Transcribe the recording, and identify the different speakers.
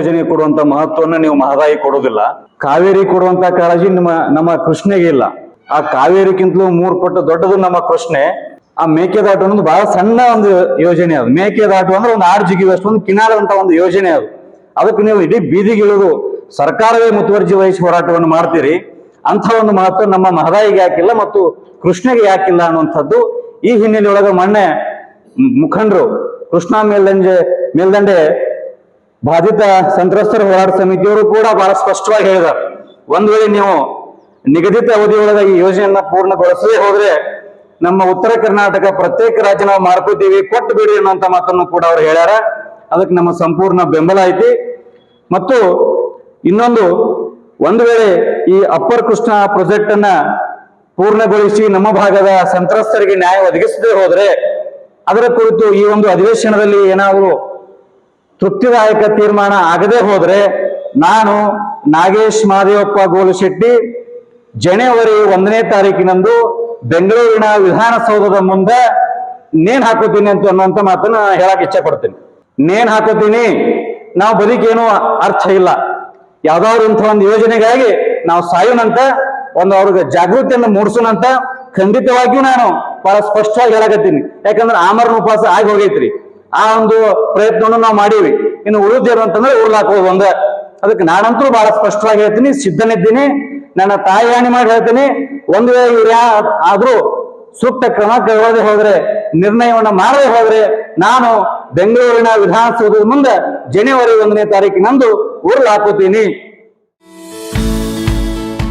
Speaker 1: ಯೋಜನೆ ಕೊಡುವಂತ ಮಹತ್ವವನ್ನು ನೀವು ಮಹದಾಯಿ ಕೊಡುವುದಿಲ್ಲ. ಕಾವೇರಿ ಕೊಡುವಂತ ಕಾಳಜಿ ನಮ್ಮ ನಮ್ಮ ಕೃಷ್ಣೆಗೆ ಇಲ್ಲ. ಆ ಕಾವೇರಿಗಿಂತಲೂ ಮೂರು ಪಟ್ಟು ದೊಡ್ಡದು ನಮ್ಮ ಕೃಷ್ಣೆ. ಆ ಮೇಕೆದಾಟು ಅನ್ನೋದು ಬಹಳ ಸಣ್ಣ ಒಂದು ಯೋಜನೆ ಅದು. ಮೇಕೆದಾಟು ಅಂದ್ರೆ ಒಂದು ಆರು ಜಿಗಿವಷ್ಟು ಒಂದು ಕಿನಾರದಂತ ಒಂದು ಯೋಜನೆ ಅದು. ಅದಕ್ಕೆ ನೀವು ಇಡೀ ಬೀದಿಗಿಳಿದು ಸರ್ಕಾರವೇ ಮುತುವರ್ಜಿ ವಹಿಸಿ ಹೋರಾಟವನ್ನು ಮಾಡ್ತೀರಿ. ಅಂತ ಒಂದು ಮಹತ್ವ ನಮ್ಮ ಮಹದಾಯಿಗೆ ಯಾಕಿಲ್ಲ ಮತ್ತು ಕೃಷ್ಣಗೆ ಯಾಕಿಲ್ಲ ಅನ್ನುವಂಥದ್ದು ಈ ಹಿನ್ನೆಲೆಯೊಳಗೆ ಮೊನ್ನೆ ಮುಖಂಡರು ಕೃಷ್ಣಾ ಮೇಲ್ದಂಡೆ ಮೇಲ್ದಂಡೆ ಬಾಧಿತ ಸಂತ್ರಸ್ತರ ಹೋರಾಟ ಸಮಿತಿಯವರು ಕೂಡ ಬಹಳ ಸ್ಪಷ್ಟವಾಗಿ ಹೇಳಿದ್ದಾರೆ ಒಂದ್ ವೇಳೆ ನೀವು ನಿಗದಿತ ಅವಧಿಯೊಳಗೆ ಈ ಯೋಜನೆಯನ್ನ ಪೂರ್ಣಗೊಳಿಸದೇ ಹೋದ್ರೆ ನಮ್ಮ ಉತ್ತರ ಕರ್ನಾಟಕ ಪ್ರತ್ಯೇಕ ರಾಜ್ಯ ನಾವು ಮಾಡ್ಕೋತೀವಿ ಕೊಟ್ಟು ಬಿಡಿ ಅನ್ನುವಂತ ಮಾತನ್ನು ಕೂಡ ಅವ್ರು ಹೇಳ್ಯಾರ. ಅದಕ್ಕೆ ನಮ್ಮ ಸಂಪೂರ್ಣ ಬೆಂಬಲ ಐತಿ. ಮತ್ತು ಇನ್ನೊಂದು, ಒಂದು ವೇಳೆ ಈ ಅಪ್ಪರ್ ಕೃಷ್ಣ ಪ್ರಾಜೆಕ್ಟ್ ಅನ್ನ ಪೂರ್ಣಗೊಳಿಸಿ ನಮ್ಮ ಭಾಗದ ಸಂತ್ರಸ್ತರಿಗೆ ನ್ಯಾಯ ಒದಗಿಸದೇ ಹೋದ್ರೆ ಅದರ ಕುರಿತು ಈ ಒಂದು ಅಧಿವೇಶನದಲ್ಲಿ ಏನಾದರೂ ತೃಪ್ತಿದಾಯಕ ತೀರ್ಮಾನ ಆಗದೆ ಹೋದ್ರೆ ನಾನು ನಾಗೇಶ್ ಮಹದೇವಪ್ಪ ಗೋಲಶೆಟ್ಟಿ ಜನವರಿ ಒಂದನೇ ತಾರೀಕಿನಂದು ಬೆಂಗಳೂರಿನ ವಿಧಾನಸೌಧದ ಮುಂದೆ ನೇಣ್ ಹಾಕೋತೀನಿ ಅಂತ ಅನ್ನುವಂತ ಮಾತನ್ನ ಹೇಳಕ್ ಇಚ್ಛೆ ಪಡ್ತೀನಿ ನೇಣ್ ಹಾಕೋತೀನಿ. ನಾವು ಬದುಕೇನು ಅರ್ಥ ಇಲ್ಲ. ಯಾವ್ದಾದ್ರು ಇಂಥ ಒಂದು ಯೋಜನೆಗಾಗಿ ನಾವು ಸಾಯೋಣಂತ, ಒಂದು ಅವ್ರಿಗೆ ಜಾಗೃತಿಯನ್ನು ಮೂಡಿಸೋಣಂತ ಖಂಡಿತವಾಗಿಯೂ ನಾನು ಬಹಳ ಸ್ಪಷ್ಟವಾಗಿ ಹೇಳಕತ್ತೀನಿ. ಯಾಕಂದ್ರೆ ಆಮರಣ ಉಪವಾಸ ಆಗಿ ಹೋಗೈತ್ರಿ. ಆ ಒಂದು ಪ್ರಯತ್ನವನ್ನು ನಾವು ಮಾಡೀವಿ. ಇನ್ನು ಉಳಿದೇರು ಅಂತಂದ್ರೆ ಉರ್ಲಾಕೋದು ಒಂದ ಅದಕ್ಕೆ ನಾನಂತೂ ಬಹಳ ಸ್ಪಷ್ಟವಾಗಿ ಹೇಳ್ತೀನಿ, ಸಿದ್ಧನಿದ್ದೀನಿ. ನನ್ನ ತಾಯಿ ಹಾನಿ ಮಾಡಿ ಹೇಳ್ತೀನಿ. ಒಂದು ವೇಳೆ ಇವ್ರು ಯಾ ಆದ್ರೂ ಸೂಕ್ತ ಕ್ರಮ ಕೈಗೊಳ್ಳದೆ ಹೋದ್ರೆ, ನಿರ್ಣಯವನ್ನ ಮಾಡದೆ ಹೋದ್ರೆ, ನಾನು ಬೆಂಗಳೂರಿನ ವಿಧಾನಸೌಧದ ಮುಂದೆ ಜನವರಿ ಒಂದನೇ ತಾರೀಕಿನಂದು ಉರುಳು ಹಾಕುತ್ತೀನಿ